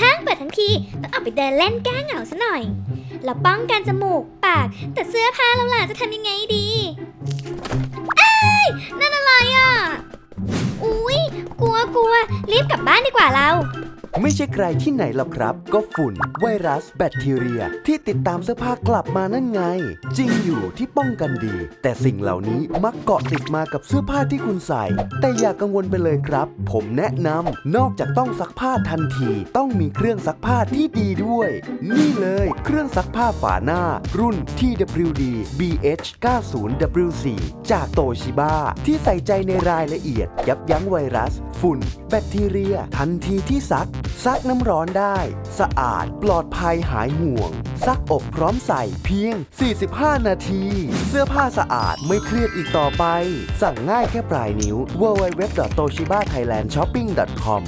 ห้างเปิดทั้งทีต้องออกไปเดินเล่นแก้เหงาซะหน่อยเราป้องกันจมูกปาก แต่เสื้อผ้าเราล่ะจะทำยังไงดีเอ้ยนั่นอะไรอะ อุ๊ย กลัวกลัวรีบกลับบ้านดีกว่าเรา ไม่ใช่ใครที่ไหนหรอกครับ ก็ฝุ่น ไวรัส แบคทีเรีย ที่ติดตามเสื้อผ้ากลับมานั่นไง จริงอยู่ที่ป้องกันดี แต่สิ่งเหล่านี้มักเกาะติดมากับเสื้อผ้าที่คุณใส่ แต่อย่ากกังวลไปเลยครับ ผมแนะนำนอกจากต้องซักผ้าทันที ต้องมีเครื่องซักผ้าที่ดีด้วย นี่เลยเครื่องซักผ้าฝาหน้า รุ่น TWD BH 90W4 จากโตชิบ a ที่ใส่ใจในรายละเอียด ยับยั้งไวรัส ฝุ่น แบคทีเรีย ทันทีที่ซัก ซักน้ำร้อนได้ สะอาดปลอดภัยหายห่วง ซักอบพร้อมใส่เพียง 45 นาที เสื้อผ้าสะอาดไม่เครียดอีกต่อไป สั่งง่ายแค่ปลายนิ้ว www.toshibathailandshopping.com